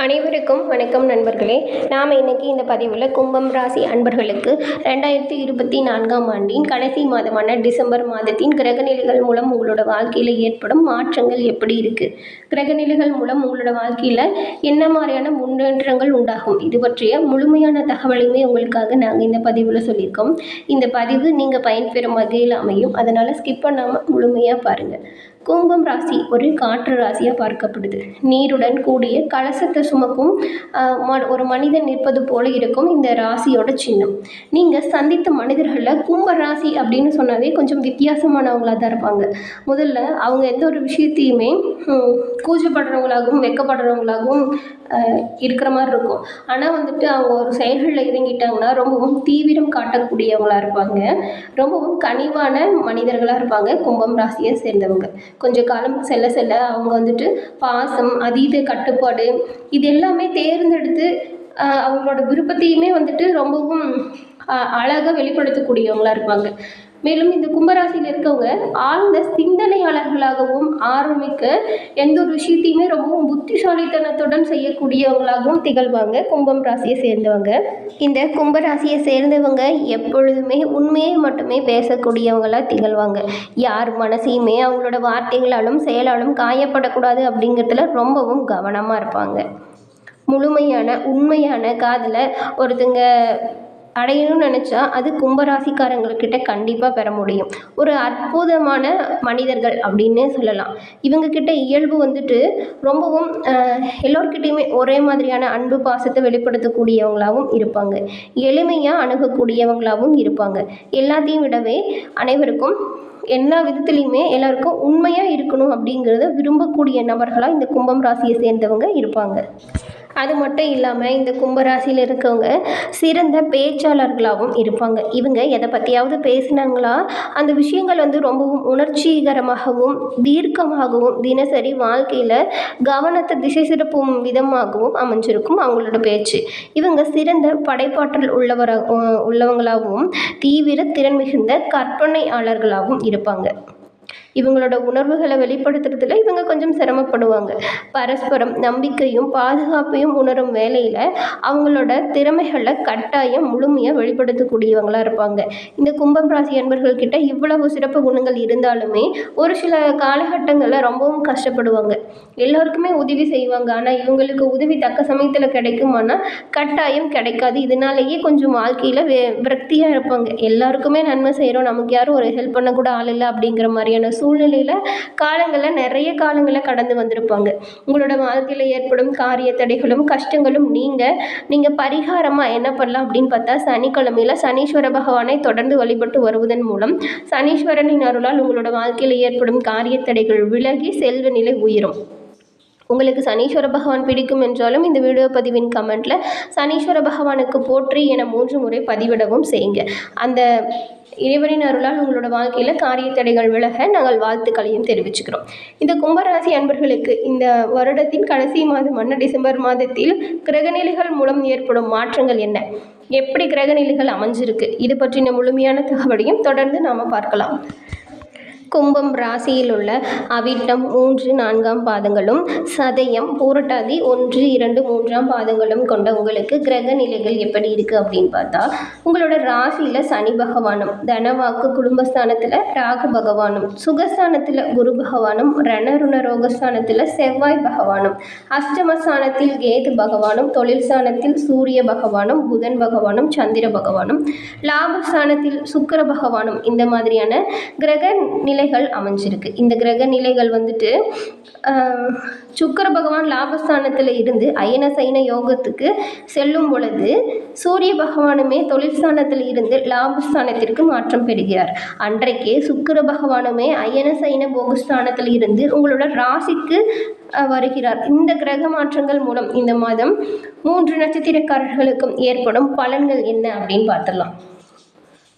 அனைவருக்கும் வணக்கம் நண்பர்களே. நாம் இன்னைக்கு இந்த பதிவில் கும்பம் ராசி அன்பர்களுக்கு ரெண்டாயிரத்தி இருபத்தி நான்காம் ஆண்டின் கடைசி மாதமான டிசம்பர் மாதத்தின் கிரகநிலைகள் மூலம் உங்களோட வாழ்க்கையில் ஏற்படும் மாற்றங்கள் எப்படி இருக்குது கிரகநிலைகள் மூலம் உங்களோட வாழ்க்கையில் என்ன மாதிரியான முன்னேற்றங்கள் உண்டாகும்? இது பற்றிய முழுமையான தகவலையுமே உங்களுக்காக நாங்கள் இந்த பதிவில் சொல்லியிருக்கோம். இந்த பதிவு நீங்கள் பயன்பெறும் வகையில் அமையும். அதனால் ஸ்கிப் பண்ணாமல் முழுமையாக பாருங்கள் கும்பம் ராசி ஒரு காற்று ராசியாக பார்க்கப்படுது. நீருடன் கூடிய கலசத்தை சுமக்கும் ம- ஒரு மனிதன் நிற்பது போல இருக்கும் இந்த ராசியோட சின்னம். நீங்கள் சந்தித்த மனிதர்களில் கும்ப ராசி அப்படின்னு சொன்னாவே கொஞ்சம் வித்தியாசமானவங்களாக தான் இருப்பாங்க. முதல்ல அவங்க எந்த ஒரு விஷயத்தையுமே கூச்சப்படுறவங்களாகவும் வெக்கப்படுறவங்களாகவும் இருக்கிற மாதிரி இருக்கும். ஆனால் வந்துட்டு அவங்க ஒரு செயல்களில் இறங்கிட்டாங்கன்னா ரொம்பவும் தீவிரம் காட்டக்கூடியவங்களாக இருப்பாங்க. ரொம்பவும் கனிவான மனிதர்களாக இருப்பாங்க கும்பம் ராசியை சேர்ந்தவங்க. கொஞ்சம் காலம் செல்ல செல்ல அவங்க வந்துட்டு பாசம் அதீத கட்டுப்பாடு இது எல்லாமே தேர்ந்தெடுத்து அவங்களோட விருப்பத்தையுமே வந்துட்டு ரொம்பவும் அழகாக வெளிப்படுத்தக்கூடியவங்களாக இருப்பாங்க. மேலும் இந்த கும்பராசியில் இருக்கவங்க ஆழ்ந்த சிந்தனையாளர்களாகவும் ஆரம்பிக்க எந்த ஒரு விஷயத்தையுமே ரொம்பவும் புத்திசாலித்தனத்துடன் செய்யக்கூடியவங்களாகவும் திகழ்வாங்க. கும்பம் ராசியை சேர்ந்தவங்க. இந்த கும்பராசியை சேர்ந்தவங்க எப்பொழுதுமே உண்மையை மட்டுமே பேசக்கூடியவங்களாக திகழ்வாங்க. யார் மனசையுமே அவங்களோட வார்த்தைகளாலும் செயலாலும் காயப்படக்கூடாது அப்படிங்கிறதுல ரொம்பவும் கவனமாக இருப்பாங்க. முழுமையான உண்மையான காதில் ஒருத்தங்க அடையணும்னு நினச்சா அது கும்பராசிக்காரங்கக்கிட்ட கண்டிப்பாக பெற முடியும். ஒரு அற்புதமான மனிதர்கள் அப்படின்னு சொல்லலாம். இவங்கக்கிட்ட இயல்பு வந்துட்டு ரொம்பவும் ஆஹ், ஒரே மாதிரியான அன்பு பாசத்தை வெளிப்படுத்தக்கூடியவங்களாகவும் இருப்பாங்க. எளிமையாக அணுகக்கூடியவங்களாகவும் இருப்பாங்க. எல்லாத்தையும் விடவே அனைவருக்கும் எல்லா விதத்துலேயுமே எல்லாருக்கும் உண்மையாக இருக்கணும் அப்படிங்கிறத விரும்பக்கூடிய நபர்களாக இந்த கும்பம் ராசியை சேர்ந்தவங்க இருப்பாங்க. அது மட்டும் இல்லாமல் இந்த கும்பராசியில் இருக்கவங்க சிறந்த பேச்சாளர்களாகவும் இருப்பாங்க. இவங்க எதை பற்றியாவது பேசினாங்களா? அந்த விஷயங்கள் வந்து ரொம்பவும் உணர்ச்சிகரமாகவும் தீர்க்கமாகவும் தினசரி வாழ்க்கையில் கவனத்தை திசை சிறப்பும் விதமாகவும் அமைஞ்சிருக்கும் அவங்களோட பேச்சு. இவங்க சிறந்த படைப்பாற்றல் உள்ளவர உள்ளவங்களாகவும் தீவிர திறன் மிகுந்த கற்பனையாளர்களாகவும் இருப்பாங்க. இவங்களோட உணர்வுகளை வெளிப்படுத்துறதுல இவங்க கொஞ்சம் சிரமப்படுவாங்க. பரஸ்பரம் நம்பிக்கையும் பாதுகாப்பையும் உணரும் வேலையில் அவங்களோட திறமைகளை கட்டாயம் முழுமையாக வெளிப்படுத்தக்கூடியவங்களாக இருப்பாங்க. இந்த கும்பம் ராசி அன்பர்கள்கிட்ட இவ்வளவு சிறப்பு குணங்கள் இருந்தாலுமே ஒரு சில காலகட்டங்களில் ரொம்பவும் கஷ்டப்படுவாங்க. எல்லோருக்குமே உதவி செய்வாங்க. ஆனால் இவங்களுக்கு உதவி தக்க சமயத்தில் கிடைக்குமானா கட்டாயம் கிடைக்காது. இதனாலேயே கொஞ்சம் வாழ்க்கையில் வே விரக்தியாக இருப்பாங்க. எல்லாருக்குமே நன்மை செய்கிறோம் நமக்கு யாரும் ஒரு ஹெல்ப் பண்ண கூட ஆள் இல்லை அப்படிங்கிற மாதிரியான சூழ்நிலையில் காலங்களில் நிறைய காலங்களை கடந்து வந்திருப்பாங்க. உங்களோட வாழ்க்கையில் ஏற்படும் காரிய தடைகளும் கஷ்டங்களும் நீங்கள் நீங்கள் பரிகாரமாக என்ன பண்ணலாம் அப்படின்னு பார்த்தா சனிக்கிழமையில் சனீஸ்வர பகவானை தொடர்ந்து வழிபட்டு வருவதன் மூலம் சனீஸ்வரனின் அருளால் உங்களோட வாழ்க்கையில் ஏற்படும் காரிய தடைகள் விலகி செல்வ நிலை உயரும். உங்களுக்கு சனீஸ்வர பகவான் பிடிக்கும் என்றாலும் இந்த வீடியோ பதிவின் கமெண்ட்டில் சனீஸ்வர பகவானுக்கு போற்றி என மூன்று முறை பதிவிடவும் செய்யுங்க. அந்த இறைவனின் அருளால் உங்களோட வாழ்க்கையில் காரிய தடைகள் விலக நாங்கள் வாழ்த்துக்களையும் தெரிவிச்சுக்கிறோம். இந்த கும்பராசி அன்பர்களுக்கு இந்த வருடத்தின் கடைசி மாதமான டிசம்பர் மாதத்தில் கிரகநிலைகள் மூலம் ஏற்படும் மாற்றங்கள் என்ன? எப்படி கிரகநிலைகள் அமைஞ்சிருக்கு? இது பற்றின முழுமையான தகவலையும் தொடர்ந்து நாம் பார்க்கலாம். கும்பம் ராசியில் உள்ள அவிட்டம் மூன்று நான்காம் பாதங்களும் சதயம் பூரட்டாதி ஒன்று இரண்டு மூன்றாம் பாதங்களும் கொண்ட உங்களுக்கு கிரக நிலைகள் எப்படி இருக்குது அப்படின்னு பார்த்தா உங்களோட ராசியில் சனி பகவானும் தனவாக்கு குடும்பஸ்தானத்தில் ராகு பகவானும் சுகஸ்தானத்தில் குரு பகவானும் ரணருண ரோகஸ்தானத்தில் செவ்வாய் பகவானும் அஷ்டமஸ்தானத்தில் கேது பகவானும் தொழில் ஸ்தானத்தில் சூரிய பகவானும் புதன் பகவானும் சந்திர பகவானும் லாபஸ்தானத்தில் சுக்கிர பகவானும் இந்த மாதிரியான கிரக நிலை நிலைகள் அமைஞ்சிருக்கு. இந்த கிரக நிலைகள் வந்துட்டு சுக்கர சுக்கிர பகவான் லாபஸ்தானத்தில் இருந்து அயன சைன யோகத்துக்கு செல்லும் பொழுது சூரிய பகவானுமே தொழிற்சானத்தில் இருந்து லாபஸ்தானத்திற்கு மாற்றம் பெறுகிறார். அன்றைக்கே சுக்கிர பகவானுமே அயன சைன போகஸ்தானத்தில் இருந்து உங்களோட ராசிக்கு வருகிறார். இந்த கிரக மாற்றங்கள் மூலம் இந்த மாதம் மூன்று நட்சத்திரக்காரர்களுக்கும் ஏற்படும் பலன்கள் என்ன அப்படின்னு பார்த்துடலாம்.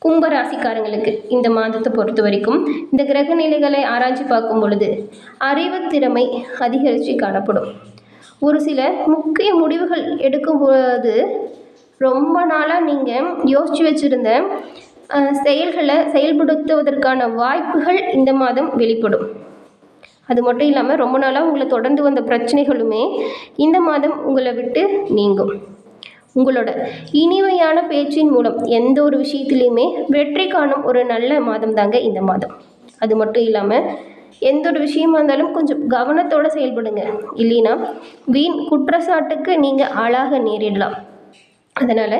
கும்பராசிக்காரங்களுக்கு இந்த மாதத்தை பொறுத்த வரைக்கும் இந்த கிரக நிலைகளை ஆராய்ச்சி பார்க்கும் பொழுது அறிவு திறமை அதிகரித்து காணப்படும். ஒரு சில முக்கிய முடிவுகள் எடுக்கும்போது ரொம்ப நாளாக நீங்கள் யோசித்து வச்சுருந்த செயல்களை செயல்படுத்துவதற்கான வாய்ப்புகள் இந்த மாதம் வெளிப்படும். அது மட்டும் இல்லாமல் ரொம்ப நாளாக உங்களை தொடர்ந்து வந்த பிரச்சனைகளுமே இந்த மாதம் உங்களை விட்டு நீங்கும். உங்களோட இனிமையான பேச்சின் மூலம் எந்த ஒரு விஷயத்துலையுமே வெற்றி காணும் ஒரு நல்ல மாதம் தாங்க இந்த மாதம். அது மட்டும் இல்லாமல் எந்த ஒரு விஷயமா இருந்தாலும் கொஞ்சம் கவனத்தோடு செயல்படுங்க. இல்லைன்னா வீண் குற்றச்சாட்டுக்கு நீங்கள் ஆளாக நேரிடலாம். அதனால்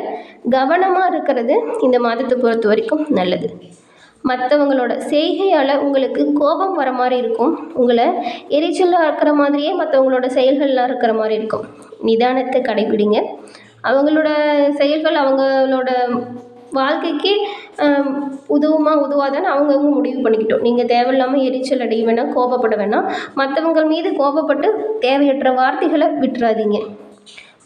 கவனமாக இருக்கிறது இந்த மாதத்தை பொறுத்த வரைக்கும் நல்லது. மற்றவங்களோட செய்கையால் உங்களுக்கு கோபம் வர மாதிரி இருக்கும். உங்களை எரிச்சலாக இருக்கிற மாதிரியே மற்றவங்களோட செயல்கள்லாம் இருக்கிற மாதிரி இருக்கும். நிதானத்தை கடைபிடிங்க. அவங்களோட செயல்கள் அவங்களோட வாழ்க்கைக்கு உதவுமா உதவாதான்னு அவங்கவுங்க முடிவு பண்ணிக்கிட்டோம். நீங்கள் தேவையில்லாமல் எரிச்சல் அடைய வேணாம் கோபப்பட வேணாம். மற்றவங்க மீது கோபப்பட்டு தேவையற்ற வார்த்தைகளை விட்டுறாதீங்க.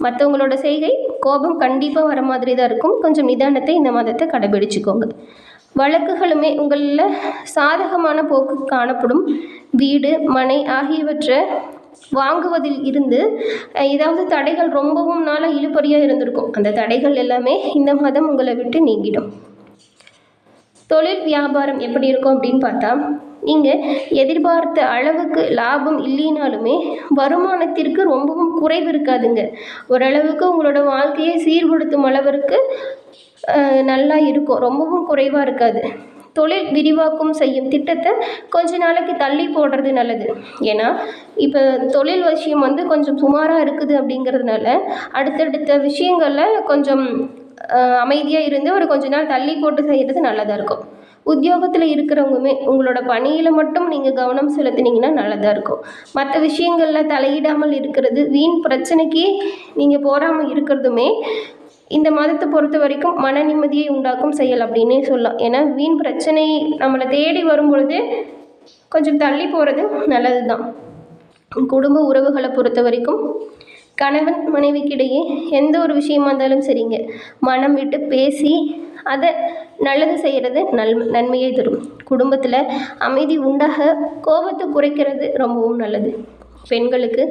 மற்றவங்களோட செய்கை கோபம் கண்டிப்பாக வர மாதிரி தான் இருக்கும். கொஞ்சம் நிதானத்தை இந்த மாதத்தை கடைபிடிச்சிக்கோங்க. வழக்குகளுமே உங்களில் சாதகமான போக்கு காணப்படும். வீடு மனை ஆகியவற்றை வாங்குவதில் இருந்து ஏதாவது தடைகள் ரொம்பவும் நாளாக இழுபறியாக இருந்திருக்கும். அந்த தடைகள் எல்லாமே இந்த மாதம் உங்களை விட்டு நீங்கிடும். தொழில் வியாபாரம் எப்படி இருக்கும் அப்படின்னு பார்த்தா நீங்கள் எதிர்பார்த்த அளவுக்கு லாபம் இல்லைனாலுமே வருமானத்திற்கு ரொம்பவும் குறைவு இருக்காதுங்க. ஓரளவுக்கு உங்களோட வாழ்க்கையை சீர்படுத்தும் அளவிற்கு நல்லா இருக்கும். ரொம்பவும் குறைவாக இருக்காது. தொழில் விரிவாக்கம் செய்யும் திட்டத்தை கொஞ்ச நாளைக்கு தள்ளி போடுறது நல்லது. ஏன்னா இப்போ தொழில் விஷயம் வந்து கொஞ்சம் சுமாராக இருக்குது அப்படிங்கிறதுனால அடுத்தடுத்த விஷயங்களில் கொஞ்சம் அமைதியாக இருந்து ஒரு கொஞ்ச நாள் தள்ளி போட்டு செய்கிறது நல்லதாக இருக்கும். உத்தியோகத்தில் இருக்கிறவங்களுமே உங்களோட பணியில் மட்டும் நீங்கள் கவனம் செலுத்தினீங்கன்னா நல்லதாக இருக்கும். மற்ற விஷயங்களில் தலையிடாமல் இருக்கிறது வீண் பிரச்சனைக்கு நீங்கள் போகாமல் இருக்கிறதுமே இந்த மாதத்தை பொறுத்த வரைக்கும் மன நிம்மதியை உண்டாக்கும் செயல் அப்படின்னே சொல்லலாம். ஏன்னா வீண் பிரச்சனை நம்மளை தேடி வரும் பொழுது கொஞ்சம் தள்ளி போகிறது நல்லது தான் குடும்ப உறவுகளை பொறுத்த வரைக்கும் கணவன் மனைவிக்கிடையே எந்த ஒரு விஷயமா இருந்தாலும் சரிங்க. மனம் விட்டு பேசி அதை நல்லது செய்கிறது நல் நன்மையை தரும். குடும்பத்தில் அமைதி உண்டாக கோபத்தை குறைக்கிறது ரொம்பவும் நல்லது. பெண்களுக்கு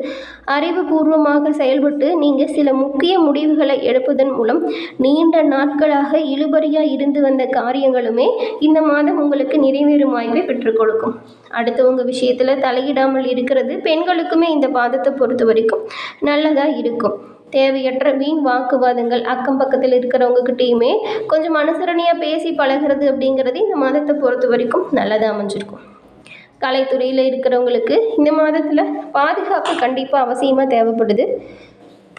அறிவுபூர்வமாக செயல்பட்டு நீங்கள் சில முக்கிய முடிவுகளை எடுப்பதன் மூலம் நீண்ட நாட்களாக இழுபறியாக இருந்து வந்த காரியங்களுமே இந்த மாதம் உங்களுக்கு நிறைவேறும் வாய்ப்பை பெற்றுக் கொடுக்கும். அடுத்தவங்க விஷயத்தில் தலையிடாமல் இருக்கிறது பெண்களுக்குமே இந்த பாதத்தை பொறுத்த வரைக்கும் நல்லதாக இருக்கும். தேவையற்ற வீண் வாக்குவாதங்கள் அக்கம் பக்கத்தில் இருக்கிறவங்கக்கிட்டேயுமே கொஞ்சம் அனுசரணையாக பேசி பழகிறது அப்படிங்கிறது இந்த மாதத்தை பொறுத்த வரைக்கும் நல்லதாக அமைஞ்சிருக்கும். கலைத்துறையில் இருக்கிறவங்களுக்கு இந்த மாதத்தில் பாதுகாப்பு கண்டிப்பாக அவசியமாக தேவைப்படுது.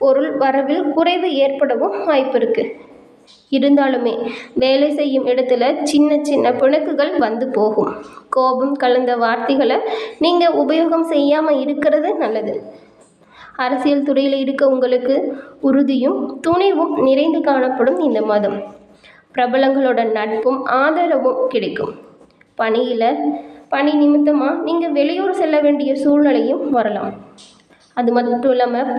பொருள் வரவில் குறைவு ஏற்படவும் வாய்ப்பு இருக்குது இருந்தாலுமே வேலை செய்யும் இடத்துல சின்ன சின்ன பிணக்குகள் வந்து போகும். கோபம் கலந்த வார்த்தைகளை நீங்கள் உபயோகம் செய்யாமல் இருக்கிறது நல்லது. அரசியல் துறையில் இருக்க உங்களுக்கு உறுதியும் துணிவும் நிறைந்து காணப்படும் இந்த மாதம். பிரபலங்களோட நட்பும் ஆதரவும் கிடைக்கும். பணியில் பணி நிமித்தமாக நீங்கள் வெளியூர் செல்ல வேண்டிய சூழ்நிலையும் வரலாம். அது மட்டும் இல்லாமல்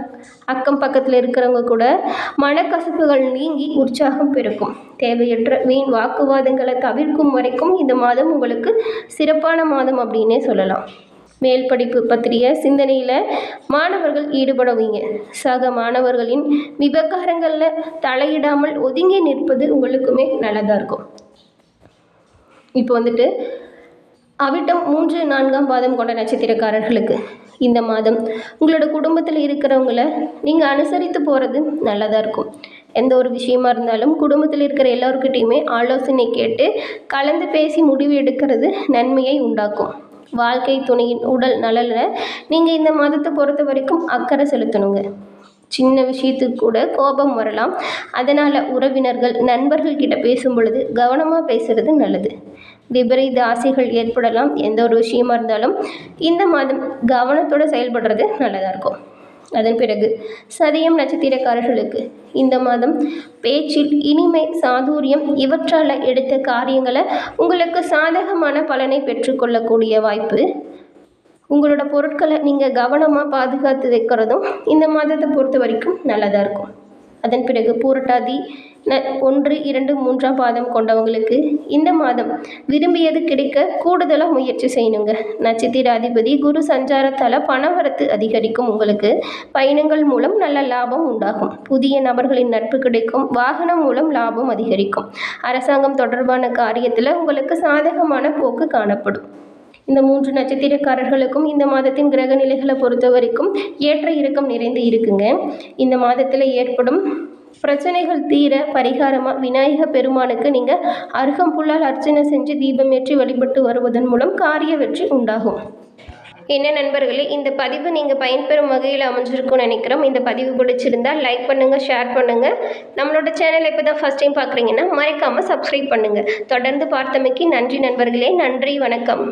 அக்கம் பக்கத்தில் இருக்கிறவங்க கூட மனக்கசப்புகள் நீங்கி உற்சாகம் பெருக்கும் தேவையற்ற வீண் வாக்குவாதங்களை தவிர்க்கும் வரைக்கும் இந்த மாதம் உங்களுக்கு சிறப்பான மாதம் அப்படின்னே சொல்லலாம். மேல் படிப்பு பற்றிய சிந்தனையில் மாணவர்கள் ஈடுபடுவீங்க. சக மாணவர்களின் விவகாரங்களில் தலையிடாமல் ஒதுங்கி நிற்பது உங்களுக்குமே நல்லதாக இருக்கும். இப்போ வந்துட்டு அவிட்டம் மூன்று நான்காம் பாதம் கொண்ட நட்சத்திரக்காரர்களுக்கு. இந்த மாதம் உங்களோட குடும்பத்தில் இருக்கிறவங்கள நீங்கள் அனுசரித்து போகிறது நல்லதாக இருக்கும். எந்த ஒரு விஷயமா இருந்தாலும் குடும்பத்தில் இருக்கிற எல்லோருக்கிட்டையுமே ஆலோசனை கேட்டு கலந்து பேசி முடிவு எடுக்கிறது நன்மையை உண்டாக்கும். வாழ்க்கை துணையின் உடல் நலனில் நீங்கள் இந்த மாதத்தை பொறுத்த வரைக்கும் அக்கறை செலுத்தணுங்க. சின்ன விஷயத்துக்கு கூட கோபம் வரலாம். அதனால் உறவினர்கள் நண்பர்கள் கிட்ட பேசும் பொழுது கவனமாக பேசுறது நல்லது. விபரீத ஆசைகள் ஏற்படலாம் எந்த ஒரு விஷயமா இருந்தாலும் இந்த மாதம் கவனத்தோடு செயல்படுறது நல்லதாக இருக்கும். அதன் பிறகு சதயம் நட்சத்திரக்காரர்களுக்கு இந்த மாதம் பேச்சில் இனிமை சாதுரியம் இவற்றால் எடுத்த காரியங்களை உங்களுக்கு சாதகமான பலனை பெற்றுக்கொள்ளக்கூடிய வாய்ப்பு. உங்களோட பொருட்களை நீங்கள் கவனமாக பாதுகாத்து வைக்கிறதும் இந்த மாதத்தை பொறுத்த வரைக்கும் நல்லதாக இருக்கும். அதன் பிறகு பூரட்டாதி ந ஒன்று இரண்டு மூன்றாம் பாதம் கொண்டவங்களுக்கு இந்த மாதம் விரும்பியது கிடைக்க கூடுதலாக முயற்சி செய்யணுங்க. நட்சத்திர அதிபதி குரு சஞ்சாரத்தால் பணவரத்து அதிகரிக்கும் உங்களுக்கு. பயணங்கள் மூலம் நல்ல லாபம் உண்டாகும். புதிய நபர்களின் நட்பு கிடைக்கும். வாகனம் மூலம் லாபம் அதிகரிக்கும். அரசாங்கம் தொடர்பான காரியத்தில் உங்களுக்கு சாதகமான போக்கு காணப்படும். இந்த மூன்று நட்சத்திரக்காரர்களுக்கும் இந்த மாதத்தின் கிரக நிலைகளை பொறுத்த வரைக்கும் ஏற்ற இறக்கம் நிறைந்து இருக்குங்க. இந்த மாதத்தில் ஏற்படும் பிரச்சனைகள் தீர பரிகாரமாக விநாயக பெருமானுக்கு நீங்கள் அருகம்புல்லால் அர்ச்சனை செஞ்சு தீபமேற்றி வழிபட்டு வருவதன் மூலம் காரிய வெற்றி உண்டாகும். என்ன நண்பர்களே இந்த பதிவு நீங்கள் பயன்பெறும் வகையில் அமைஞ்சிருக்கும்னு நினைக்கிறோம். இந்த பதிவு பிடிச்சிருந்தால் லைக் பண்ணுங்கள் ஷேர் பண்ணுங்கள் நம்மளோட சேனலை இப்போ தான் ஃபஸ்ட் டைம் பார்க்குறீங்கன்னா மறைக்காமல் சப்ஸ்கிரைப் பண்ணுங்கள் தொடர்ந்து பார்த்தமைக்கு நன்றி நண்பர்களே நன்றி வணக்கம்.